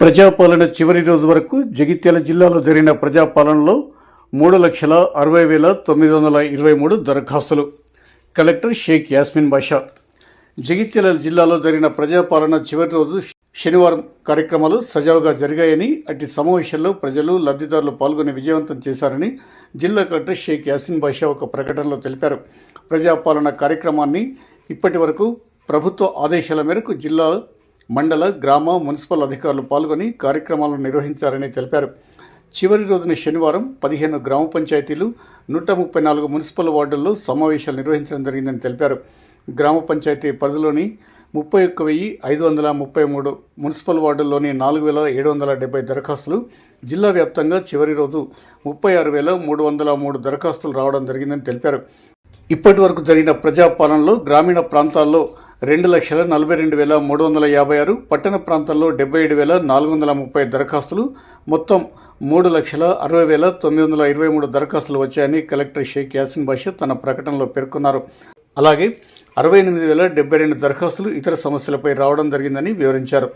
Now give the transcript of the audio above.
ప్రజాపాలన చివరి రోజు వరకు జగిత్యాల జిల్లాలో జరిగిన ప్రజాపాలనలో మూడు లక్షల అరవై వేల తొమ్మిది వందల ఇరవై మూడు దరఖాస్తులు. కలెక్టర్ షేక్ యాస్మిన్ బాషా. జగిత్యాల జిల్లాలో జరిగిన ప్రజాపాలన చివరి రోజు శనివారం కార్యక్రమాలు సజావుగా జరిగాయని అట్టి సమావేశంలో ప్రజలు లబ్ధిదారులు పాల్గొని విజయవంతం చేశారని జిల్లా కలెక్టర్ షేక్ యాసిన్ బాషా ఒక ప్రకటనలో తెలిపారు. ప్రజాపాలన కార్యక్రమాన్ని ఇప్పటి వరకు ప్రభుత్వ ఆదేశాల మేరకు జిల్లా మండల గ్రామ మున్సిపల్ అధికారులు పాల్గొని కార్యక్రమాలను నిర్వహించారని తెలిపారు. చివరి రోజున శనివారం పదిహేను గ్రామ పంచాయతీలు నూట ముప్పై నాలుగు మున్సిపల్ వార్డుల్లో సమావేశాలు నిర్వహించడం జరిగిందని తెలిపారు. గ్రామ పంచాయతీ పరిధిలోని ముప్పై ఒక్క వెయ్యి ఐదు వందల ముప్పై మూడు మున్సిపల్ వార్డుల్లోని నాలుగు వేల ఏడు వందల డెబ్బై దరఖాస్తులు జిల్లా వ్యాప్తంగా చివరి రోజు ముప్పై ఆరు వేల మూడు వందల మూడు దరఖాస్తులు రావడం జరిగిందని తెలిపారు. ఇప్పటి వరకు జరిగిన ప్రజాపాలనలో గ్రామీణ ప్రాంతాల్లో రెండు లక్షల నలభై రెండు వేల మూడు వందల యాభై ఆరు పట్టణ ప్రాంతాల్లో డెబ్బై ఏడు వేల నాలుగు వందల ముప్పై దరఖాస్తులు. మొత్తం మూడు లక్షల అరవై వేల తొమ్మిది వందల ఇరవై మూడు దరఖాస్తులు వచ్చాయని కలెక్టర్ షేక్ యాసిన్ బాషా తన ప్రకటనలో పేర్కొన్నారు. అలాగే అరవై ఎనిమిది వేల డెబ్బై రెండు దరఖాస్తులు ఇతర సమస్యలపై రావడం జరిగిందని వివరించారు.